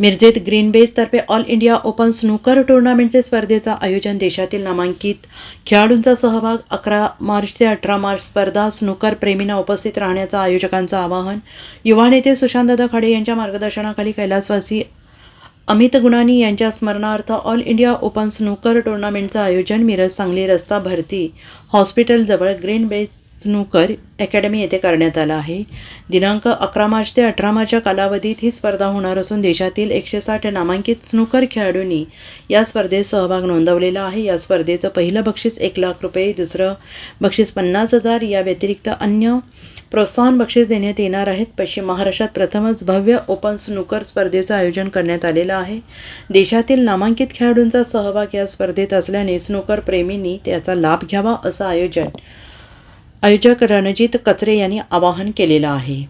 मिरजेत green बेसतर्फे all India open snooker टुर्नामेंटचे स्पर्धेचं आयोजन देशातील नामांकित खेळाडूंचा सहभाग अकरा मार्च ते अठरा मार्च स्पर्धा स्नूकर प्रेमींना उपस्थित राहण्याचं आयोजकांचं आवाहन. युवा नेते सुशांतदादा खाडे यांच्या मार्गदर्शनाखाली कैलासवासी अमित गुणानी यांच्या स्मरणार्थ ऑल इंडिया ओपन स्नूकर टुर्नामेंटचं आयोजन मिरज सांगली रस्ता भरती हॉस्पिटलजवळ ग्रीन बेस स्नूकर अकॅडमी येथे करण्यात आला आहे. दिनांक अकरा मार्च ते अठरा मार्चच्या कालावधीत ही स्पर्धा होणार असून देशातील एकशे साठ नामांकित स्नूकर खेळाडूंनी या स्पर्धेत सहभाग नोंदवलेला आहे. या स्पर्धेचं पहिलं बक्षीस एक लाख रुपये दुसरं बक्षीस पन्नास हजार या व्यतिरिक्त अन्य प्रोत्साहन बक्षीस देण्यात येणार आहेत. पश्चिम महाराष्ट्रात प्रथमच भव्य ओपन स्नूकर स्पर्धेचं आयोजन करण्यात आलेलं आहे. देशातील नामांकित खेळाडूंचा सहभाग या स्पर्धेत असल्याने स्नूकर प्रेमींनी त्याचा लाभ घ्यावा असं आयोजन आयोजक रणजित कचरे यांनी आवाहन केलेलं आहे.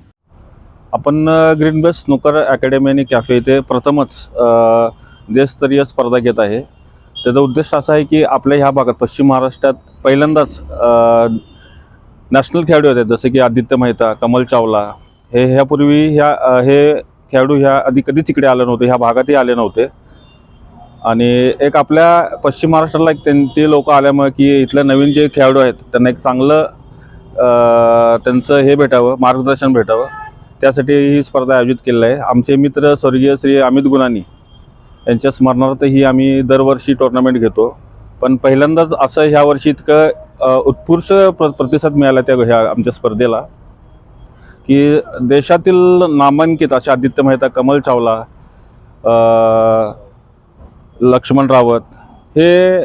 आपण ग्रीन बेस्ट स्नूकर अकॅडमी आणि कॅफे इथे प्रथमच देशस्तरीय स्पर्धा घेत आहे. त्याचा उद्देश असा आहे की आपल्या ह्या भागात पश्चिम महाराष्ट्रात पहिल्यांदाच नॅशनल खेळाडू होते जसे की आदित्य मेहता कमल चावला. हे ह्यापूर्वी ह्या हे खेळाडू ह्या आधी कधीच इकडे आले नव्हते. ह्या भागातही आले नव्हते. आणि एक आपल्या पश्चिम महाराष्ट्राला एक त्यां- ते लोक आल्यामुळे की इथले नवीन जे खेळाडू आहेत त्यांना एक चांगलं त्यांचं हे भेटावं मार्गदर्शन भेटावं. त्यासाठी ही स्पर्धा आयोजित केलेली आहे. आमचे मित्र स्वर्गीय श्री अमित गुणानी यांच्या स्मरणार्थ ही आम्ही दरवर्षी टुर्नामेंट घेतो. पण पहिल्यांदाच असं ह्या वर्षी इतकं उत्कृष्ट प्र प्रतिसाद मिळाला त्या ह्या आमच्या स्पर्धेला. की देशातील नामांकित असे आदित्य मेहता कमल चावला लक्ष्मण रावत हे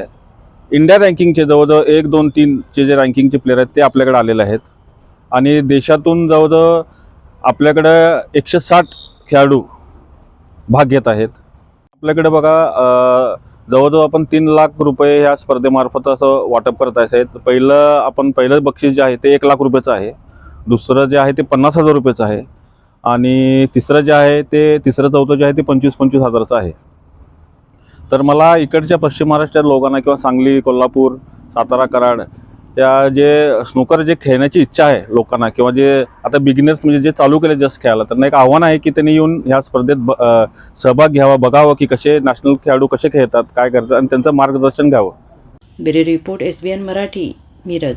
इंडिया रँकिंगचे जवळजवळ एक दोन तीनचे जे रँकिंगचे प्लेयर आहेत ते आपल्याकडे आलेले आहेत. आणि देशातून जवळजवळ आपल्याकडं एकशे साठ खेळाडू भाग घेत आहेत. आपल्याकडे बघा जवळजवळ आपण तीन लाख रुपये ह्या स्पर्धेमार्फत असं वाटप करत आहेत पहिलं आपण पहिलं बक्षीस जे आहे ते एक लाख रुपयाचं आहे. दुसरं जे आहे ते पन्नास हजार रुपयाचं आहे. आणि तिसरं जे आहे ते तिसरं चौथं जे आहे ते पंचवीस पंचवीस हजाराचं आहे. तर मला इकडच्या पश्चिम महाराष्ट्रात लोकांना किंवा सांगली कोल्हापूर सातारा कराड त्या जे स्नूकर जे खेळण्याची इच्छा आहे लोकांना किंवा जे आता बिगिनर्स म्हणजे जे चालू केले जस्ट खेळायला त्यांना एक आव्हान आहे की त्यांनी येऊन ह्या स्पर्धेत ब- सहभाग घ्यावा बघावं की कसे नॅशनल खेळाडू कसे खेळतात काय करतात आणि त्यांचं मार्गदर्शन घ्यावं. Bureau report S B N Marathi Miraj.